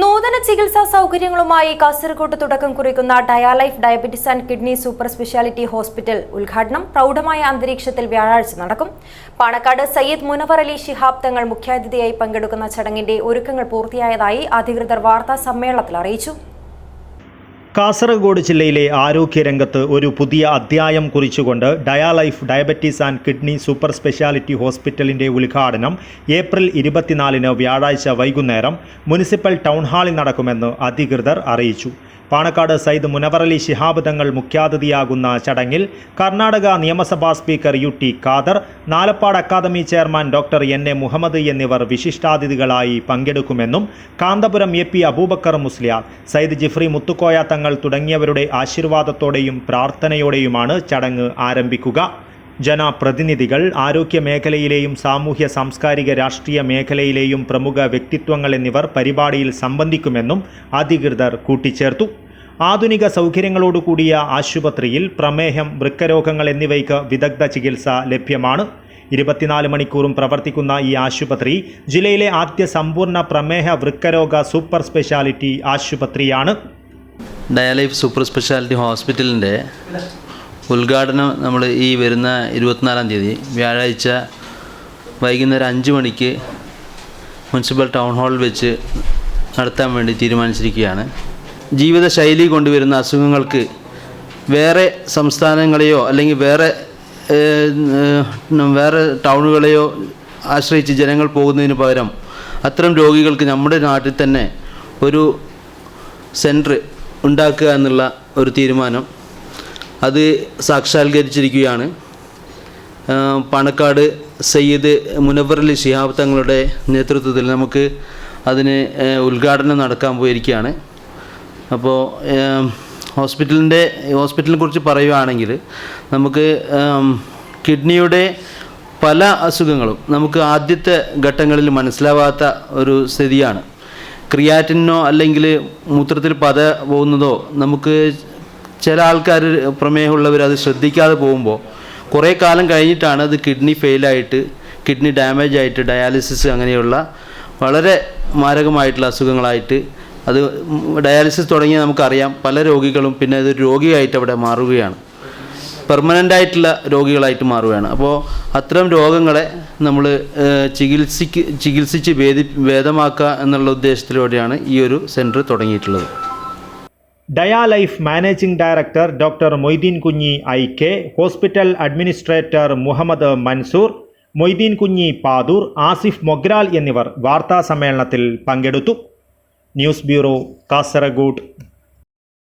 നൂതന ചികിത്സാ സൗകര്യങ്ങളുമായി കാസർഗോഡ് തുടക്കം കുറിക്കുന്ന Dialife diabetes and kidney super speciality hospital ഉദ്ഘാടനം പ്രൗഢമായ അന്തരീക്ഷത്തിൽ വ്യാഴാഴ്ച നടക്കും. പാണക്കാട് സയ്യിദ് മുനവർ അലി ശിഹാബ് തങ്ങൾ മുഖ്യാതിഥിയായി പങ്കെടുക്കുന്ന ചടങ്ങിന്റെ ഒരുക്കങ്ങൾ പൂർത്തിയായതായി അധികൃതർ വാർത്താ സമ്മേളനത്തിൽ അറിയിച്ചു. കാസർഗോഡ് ജില്ലയിലെ ആരോഗ്യരംഗത്ത് ഒരു പുതിയ അധ്യായം കുറിച്ചുകൊണ്ട് Dialife diabetes and kidney super speciality ഹോസ്പിറ്റലിന്റെ ഉദ്ഘാടനം ഏപ്രിൽ ഇരുപത്തിനാലിന് വ്യാഴാഴ്ച വൈകുന്നേരം മുനിസിപ്പൽ ടൗൺ ഹാളിൽ നടക്കുമെന്ന് അധികൃതർ അറിയിച്ചു. പാണക്കാട് സയ്യിദ് മുനവറലി ശിഹാബ് തങ്ങൾ മുഖ്യാതിഥിയാകുന്ന ചടങ്ങിൽ കർണാടക നിയമസഭാ speaker U T Khader Nalappad academy chairman doctor N A Muhammad എന്നിവർ വിശിഷ്ടാതിഥികളായി പങ്കെടുക്കുമെന്നും കാന്തപുരം എ പി അബൂബക്കർ മുസ്ലിയാർ സയ്യിദ് ജിഫ്രി മുത്തുക്കോയ തങ്ങൾ തുടങ്ങിയവരുടെ ആശീർവാദത്തോടെയും പ്രാർത്ഥനയോടെയുമാണ് ചടങ്ങ് ആരംഭിക്കുക. ജനപ്രതിനിധികൾ ആരോഗ്യ മേഖലയിലെയും സാമൂഹ്യ സാംസ്കാരിക രാഷ്ട്രീയ മേഖലയിലെയും പ്രമുഖ വ്യക്തിത്വങ്ങൾ എന്നിവർ പരിപാടിയിൽ സംബന്ധിക്കുമെന്നും അധികൃതർ കൂട്ടിച്ചേർത്തു. ആധുനിക സൗകര്യങ്ങളോടുകൂടിയ ആശുപത്രിയിൽ പ്രമേഹം വൃക്കരോഗങ്ങൾ എന്നിവയ്ക്ക് വിദഗ്ധ ചികിത്സ ലഭ്യമാണ്. ഇരുപത്തിനാല് മണിക്കൂറും പ്രവർത്തിക്കുന്ന ഈ ആശുപത്രി ജില്ലയിലെ ആദ്യ സമ്പൂർണ പ്രമേഹ വൃക്കരോഗ സൂപ്പർ സ്പെഷ്യാലിറ്റി ആശുപത്രിയാണ്. ഡയാലൈഫ് സൂപ്പർ സ്പെഷ്യാലിറ്റി ഹോസ്പിറ്റലിന്റെ ഉദ്ഘാടനം നമ്മൾ ഈ വരുന്ന ഇരുപത്തിനാലാം തീയതി. വ്യാഴാഴ്ച വൈകുന്നേരം അഞ്ച് മണിക്ക് മുനിസിപ്പൽ ടൗൺ ഹാളിൽ വെച്ച് നടത്താൻ വേണ്ടി തീരുമാനിച്ചിരിക്കുകയാണ്. ജീവിതശൈലി കൊണ്ടുവരുന്ന അസുഖങ്ങൾക്ക് വേറെ സംസ്ഥാനങ്ങളെയോ അല്ലെങ്കിൽ വേറെ വേറെ ടൗണുകളെയോ ആശ്രയിച്ച് ജനങ്ങൾ പോകുന്നതിന് പകരം അത്തരം രോഗികൾക്ക് നമ്മുടെ നാട്ടിൽ തന്നെ ഒരു സെന്റർ ഉണ്ടാക്കുക എന്നുള്ള ഒരു തീരുമാനം അത് സാക്ഷാത്കരിച്ചിരിക്കുകയാണ്. പണക്കാട് സയ്യിദ് മുനവർ അലി ശിഹാബ് തങ്ങളുടെ നേതൃത്വത്തിൽ നമുക്ക് അതിന് ഉദ്ഘാടനം നടക്കാൻ പോയിരിക്കുകയാണ്. അപ്പോൾ ഹോസ്പിറ്റലിന്റെ ഹോസ്പിറ്റലിനെ കുറിച്ച് പറയുകയാണെങ്കിൽ നമുക്ക് കിഡ്നിയുടെ പല അസുഖങ്ങളും നമുക്ക് ആദ്യത്തെ ഘട്ടങ്ങളിൽ മനസ്സിലാവാത്ത ഒരു സ്ഥിതിയാണ്. ക്രിയാറ്റിനോ അല്ലെങ്കിൽ മൂത്രത്തിൽ പത പോകുന്നതോ നമുക്ക് ചില ആൾക്കാർ പ്രമേഹമുള്ളവർ അത് ശ്രദ്ധിക്കാതെ പോകുമ്പോൾ കുറേ കാലം കഴിഞ്ഞിട്ടാണ് അത് കിഡ്നി ഫെയിലായിട്ട് കിഡ്നി ഡാമേജ് ആയിട്ട് ഡയാലിസിസ് അങ്ങനെയുള്ള വളരെ മാരകമായിട്ടുള്ള അസുഖങ്ങളായിട്ട് അത് ഡയാലിസിസ് തുടങ്ങിയ നമുക്കറിയാം പല രോഗികളും പിന്നെ അത് രോഗിയായിട്ട് അവിടെ മാറുകയാണ്. പെർമനന്റ് ആയിട്ടുള്ള രോഗികളായിട്ട് മാറുകയാണ്. അപ്പോൾ അത്തരം രോഗങ്ങളെ നമ്മൾ ചികിത്സിക്ക് ചികിത്സിച്ച് ഭേദി ഭേദമാക്കുക എന്നുള്ള ഉദ്ദേശത്തിലൂടെയാണ് ഈ ഒരു centre തുടങ്ങിയിട്ടുള്ളത്. Dialife managing director doctor Moideen Kunhi I K hospital administrator Muhammad Mansoor Moideen Kunhi Pathur Asif Mogral എന്നിവർ വാർത്താസമ്മേളനത്തിൽ പങ്കെടുത്തു. News bureau Kasaragod.